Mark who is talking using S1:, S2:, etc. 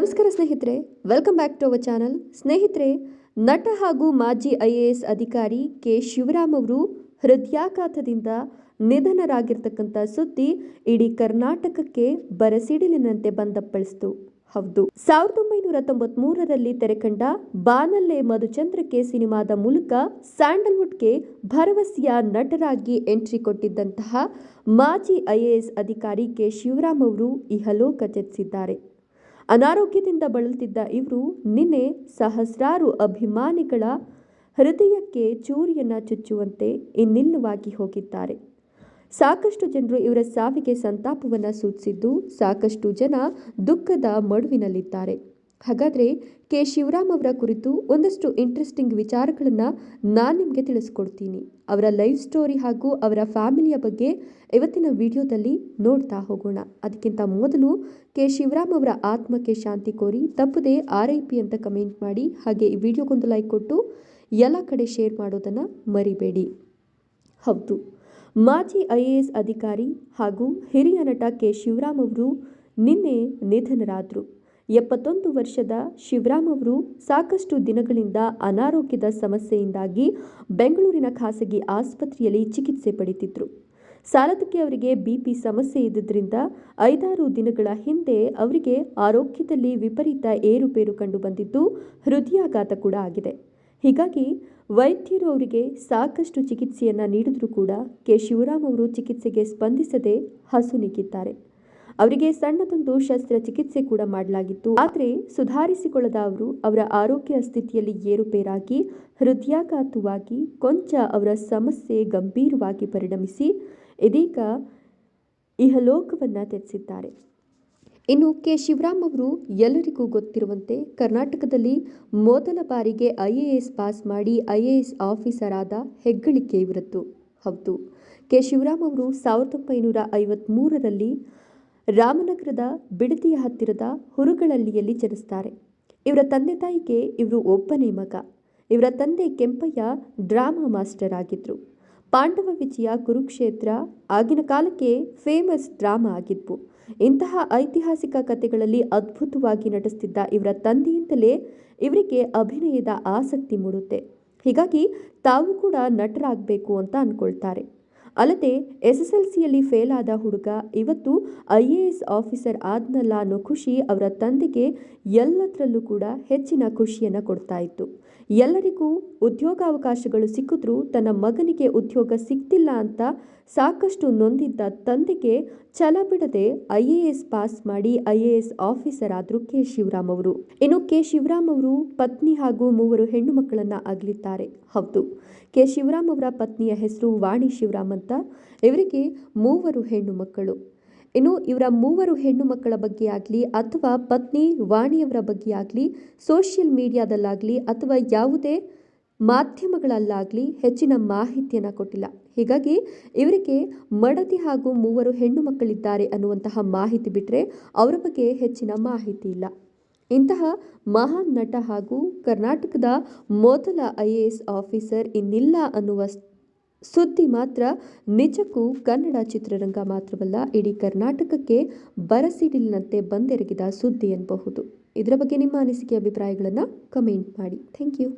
S1: ನಮಸ್ಕಾರ ಸ್ನೇಹಿತರೆ welcome back to our channel ಸ್ನೇಹಿತರೆ, ನಟ ಹಾಗೂ ಮಾಜಿ ಐ ಎ ಎಸ್ ಅಧಿಕಾರಿ ಕೆ ಶಿವರಾಮ್ ಅವರು ಹೃದಯಾಘಾತದಿಂದ ನಿಧನರಾಗಿರ್ತಕ್ಕಂಥ ಸುದ್ದಿ ಇಡೀ ಕರ್ನಾಟಕಕ್ಕೆ ಬರಸಿಡಿಲಿನಂತೆ ಬಂದಪ್ಪಳಿಸ್ತು. ಹೌದು. ಸಾವಿರದ ಒಂಬೈನೂರ ತೊಂಬತ್ಮೂರರಲ್ಲಿ ತೆರೆಕಂಡ ಬಾನಲ್ಲೆ ಮಧುಚಂದ್ರಕ್ಕೆ ಸಿನಿಮಾದ ಮೂಲಕ ಸ್ಯಾಂಡಲ್ವುಡ್ಗೆ ಭರವಸೆಯ ನಟರಾಗಿ ಎಂಟ್ರಿ ಕೊಟ್ಟಿದ್ದಂತಹ ಮಾಜಿ ಐಎಎಸ್ ಅಧಿಕಾರಿ ಕೆ ಶಿವರಾಮ್ ಅವರು ಇಹಲೋಕ ತ್ಯಜಿಸಿದ್ದಾರೆ ಅನಾರೋಗ್ಯದಿಂದ ಬಳಲುತ್ತಿದ್ದ ಇವರು ನಿನ್ನೆ ಸಹಸ್ರಾರು ಅಭಿಮಾನಿಗಳ ಹೃದಯಕ್ಕೆ ಚೂರಿಯನ್ನ ಚುಚ್ಚುವಂತೆ ಇನ್ನಿಲ್ಲವಾಗಿ ಹೋಗಿದ್ದಾರೆ. ಸಾಕಷ್ಟು ಜನರು ಇವರ ಸಾವಿಗೆ ಸಂತಾಪವನ್ನು ಸೂಚಿಸಿದ್ದು ಸಾಕಷ್ಟು ಜನ ದುಃಖದ ಮಡುವಿನಲ್ಲಿದ್ದಾರೆ. ಹಾಗಾದರೆ ಕೆ. ಶಿವರಾಮ್ ಅವರ ಕುರಿತು ಒಂದಷ್ಟು ಇಂಟ್ರೆಸ್ಟಿಂಗ್ ವಿಚಾರಗಳನ್ನು ನಾನು ನಿಮಗೆ ತಿಳಿಸ್ಕೊಡ್ತೀನಿ. ಅವರ ಲೈಫ್ ಸ್ಟೋರಿ ಹಾಗೂ ಅವರ ಫ್ಯಾಮಿಲಿಯ ಬಗ್ಗೆ ಇವತ್ತಿನ ವಿಡಿಯೋದಲ್ಲಿ ನೋಡ್ತಾ ಹೋಗೋಣ. ಅದಕ್ಕಿಂತ ಮೊದಲು ಕೆ. ಶಿವರಾಮ್ ಅವರ ಆತ್ಮಕ್ಕೆ ಶಾಂತಿ ಕೋರಿ ತಪ್ಪದೆ ಆರ್ ಐ ಪಿ ಅಂತ ಕಮೆಂಟ್ ಮಾಡಿ, ಹಾಗೆ ಈ ವಿಡಿಯೋಗೊಂದು ಲೈಕ್ ಕೊಟ್ಟು ಎಲ್ಲ ಕಡೆ ಶೇರ್ ಮಾಡೋದನ್ನು ಮರಿಬೇಡಿ. ಹೌದು, ಮಾಜಿ ಐ ಎ ಎಸ್ ಅಧಿಕಾರಿ ಹಾಗೂ ಹಿರಿಯ ನಟ ಕೆ. ಶಿವರಾಮ್ ಅವರು ನಿನ್ನೆ ನಿಧನರಾದರು. ಎಪ್ಪತ್ತೊಂದು ವರ್ಷದ ಶಿವರಾಮ್ ಅವರು ಸಾಕಷ್ಟು ದಿನಗಳಿಂದ ಅನಾರೋಗ್ಯದ ಸಮಸ್ಯೆಯಿಂದಾಗಿ ಬೆಂಗಳೂರಿನ ಖಾಸಗಿ ಆಸ್ಪತ್ರೆಯಲ್ಲಿ ಚಿಕಿತ್ಸೆ ಪಡೆಯುತ್ತಿದ್ದರು ಸಾಲದಕ್ಕೆ ಅವರಿಗೆ ಬಿಪಿ ಸಮಸ್ಯೆ ಇದ್ದಿದ್ದರಿಂದ ಐದಾರು ದಿನಗಳ ಹಿಂದೆ ಅವರಿಗೆ ಆರೋಗ್ಯದಲ್ಲಿ ವಿಪರೀತ ಏರುಪೇರು ಕಂಡುಬಂದಿದ್ದು ಹೃದಯಾಘಾತ ಕೂಡ ಆಗಿದೆ. ಹೀಗಾಗಿ ವೈದ್ಯರು ಅವರಿಗೆ ಸಾಕಷ್ಟು ಚಿಕಿತ್ಸೆಯನ್ನು ನೀಡಿದರೂ ಕೂಡ ಕೆ ಶಿವರಾಮ್ ಅವರು ಚಿಕಿತ್ಸೆಗೆ ಸ್ಪಂದಿಸದೆ ಹಸುನೀಗಿದ್ದಾರೆ ಅವರಿಗೆ ಸಣ್ಣದೊಂದು ಶಸ್ತ್ರಚಿಕಿತ್ಸೆ ಕೂಡ ಮಾಡಲಾಗಿತ್ತು. ಆದರೆ ಸುಧಾರಿಸಿಕೊಳ್ಳದ ಅವರು ಅವರ ಆರೋಗ್ಯ ಸ್ಥಿತಿಯಲ್ಲಿ ಏರುಪೇರಾಗಿ, ಹೃದಯಾಘಾತವಾಗಿ, ಕೊಂಚ ಅವರ ಸಮಸ್ಯೆ ಗಂಭೀರವಾಗಿ ಪರಿಣಮಿಸಿ ಇದೀಗ ಇಹಲೋಕವನ್ನು ತ್ಯಜಿಸಿದ್ದಾರೆ ಇನ್ನು ಕೆ. ಶಿವರಾಮ್ ಅವರು ಎಲ್ಲರಿಗೂ ಗೊತ್ತಿರುವಂತೆ ಕರ್ನಾಟಕದಲ್ಲಿ ಮೊದಲ ಬಾರಿಗೆ ಐ ಎ ಎಸ್ ಪಾಸ್ ಮಾಡಿ ಐ ಎ ಎಸ್ ಆಫೀಸರ್ ಆದ ಹೆಗ್ಗಳಿಕೆ ಇವರದ್ದು. ಹೌದು. ಕೆ. ಶಿವರಾಮ್ ಅವರು ಸಾವಿರದ ಒಂಬೈನೂರ ಐವತ್ತ್ಮೂರರಲ್ಲಿ ರಾಮನಗರದ ಬಿಡದಿಯ ಹತ್ತಿರದ ಹುರುಗಳಲ್ಲಿಯಲ್ಲಿ ಜನಿಸ್ತಾರೆ. ಇವರ ತಂದೆ ತಾಯಿಗೆ ಇವರು ಒಬ್ಬನೇ ಮಗ. ಇವರ ತಂದೆ ಕೆಂಪಯ್ಯ ಡ್ರಾಮಾ ಮಾಸ್ಟರ್ ಆಗಿದ್ದರು ಪಾಂಡವ ವಿಜಯ ಕುರುಕ್ಷೇತ್ರ ಆಗಿನ ಕಾಲಕ್ಕೆ ಫೇಮಸ್ ಡ್ರಾಮಾ ಆಗಿದ್ವು. ಇಂತಹ ಐತಿಹಾಸಿಕ ಕಥೆಗಳಲ್ಲಿ ಅದ್ಭುತವಾಗಿ ನಟಿಸ್ತಿದ್ದ ಇವರ ತಂದೆಯಿಂದಲೇ ಇವರಿಗೆ ಅಭಿನಯದ ಆಸಕ್ತಿ ಮೂಡುತ್ತೆ. ಹೀಗಾಗಿ ತಾವು ಕೂಡ ನಟರಾಗಬೇಕು ಅಂತ ಅಂದ್ಕೊಳ್ತಾರೆ ಅಲ್ಲದೆ ಎಸ್ ಎಸ್ ಎಲ್ ಸಿಯಲ್ಲಿ ಫೇಲ್ ಆದ ಹುಡುಗ ಇವತ್ತು ಐ ಎ ಎಸ್ ಆಫೀಸರ್ ಆದ್ನಲ್ಲ ಅನ್ನೋ ಖುಷಿ ಅವರ ತಂದೆಗೆ ಎಲ್ಲದರಲ್ಲೂ ಕೂಡ ಹೆಚ್ಚಿನ ಖುಷಿಯನ್ನು ಕೊಡ್ತಾ ಇತ್ತು. ಎಲ್ಲರಿಗೂ ಉದ್ಯೋಗಾವಕಾಶಗಳು ಸಿಕ್ಕಿದ್ರೂ ತನ್ನ ಮಗನಿಗೆ ಉದ್ಯೋಗ ಸಿಗ್ತಿಲ್ಲ ಅಂತ ಸಾಕಷ್ಟು ನೊಂದಿದ್ದ ತಂದೆಗೆ ಛಲ ಬಿಡದೆ ಐ ಎ ಎಸ್ ಪಾಸ್ ಮಾಡಿ ಐ ಎ ಎಸ್ ಆಫೀಸರ್ ಆದರು ಕೆ. ಶಿವರಾಮ್ ಅವರು. ಇನ್ನು ಕೆ. ಶಿವರಾಮ್ ಅವರು ಪತ್ನಿ ಹಾಗೂ ಮೂವರು ಹೆಣ್ಣು ಮಕ್ಕಳನ್ನ ಅಗಲಿದ್ದಾರೆ. ಹೌದು, ಕೆ. ಶಿವರಾಮ್ ಅವರ ಪತ್ನಿಯ ಹೆಸರು ವಾಣಿ ಶಿವರಾಮ್ ಅಂತ ಇವರಿಗೆ ಮೂವರು ಹೆಣ್ಣು ಮಕ್ಕಳು. ಇನ್ನು ಇವರ ಮೂವರು ಹೆಣ್ಣು ಮಕ್ಕಳ ಬಗ್ಗೆ ಆಗಲಿ ಅಥವಾ ಪತ್ನಿ ವಾಣಿಯವರ ಬಗ್ಗೆ ಆಗಲಿ, ಸೋಷಿಯಲ್ ಮೀಡಿಯಾದಲ್ಲಾಗಲಿ ಅಥವಾ ಯಾವುದೇ ಮಾಧ್ಯಮಗಳಲ್ಲಾಗಲಿ ಹೆಚ್ಚಿನ ಮಾಹಿತಿಯನ್ನು ಕೊಟ್ಟಿಲ್ಲ. ಹೀಗಾಗಿ ಇವರಿಗೆ ಮಡದಿ ಹಾಗೂ ಮೂವರು ಹೆಣ್ಣು ಮಕ್ಕಳಿದ್ದಾರೆ ಅನ್ನುವಂತಹ ಮಾಹಿತಿ ಬಿಟ್ಟರೆ ಅವರ ಬಗ್ಗೆ ಹೆಚ್ಚಿನ ಮಾಹಿತಿ ಇಲ್ಲ. ಇಂತಹ ಮಹಾನ್ ನಟ ಹಾಗೂ ಕರ್ನಾಟಕದ ಮೊದಲ ಐ ಎ ಎಸ್ ಆಫೀಸರ್ ಇನ್ನಿಲ್ಲ ಅನ್ನುವ ಸುದ್ದಿ ಮಾತ್ರ ನಿಜಕ್ಕೂ ಕನ್ನಡ ಚಿತ್ರರಂಗ ಮಾತ್ರವಲ್ಲ, ಇಡೀ ಕರ್ನಾಟಕಕ್ಕೆ ಬರಸಿಡಿಲಿನಂತೆ ಬಂದೆರಗಿದ ಸುದ್ದಿ ಎನ್ನಬಹುದು ಇದರ ಬಗ್ಗೆ ನಿಮ್ಮ ಅನಿಸಿಕೆ, ಅಭಿಪ್ರಾಯಗಳನ್ನು ಕಮೆಂಟ್ ಮಾಡಿ. Thank you.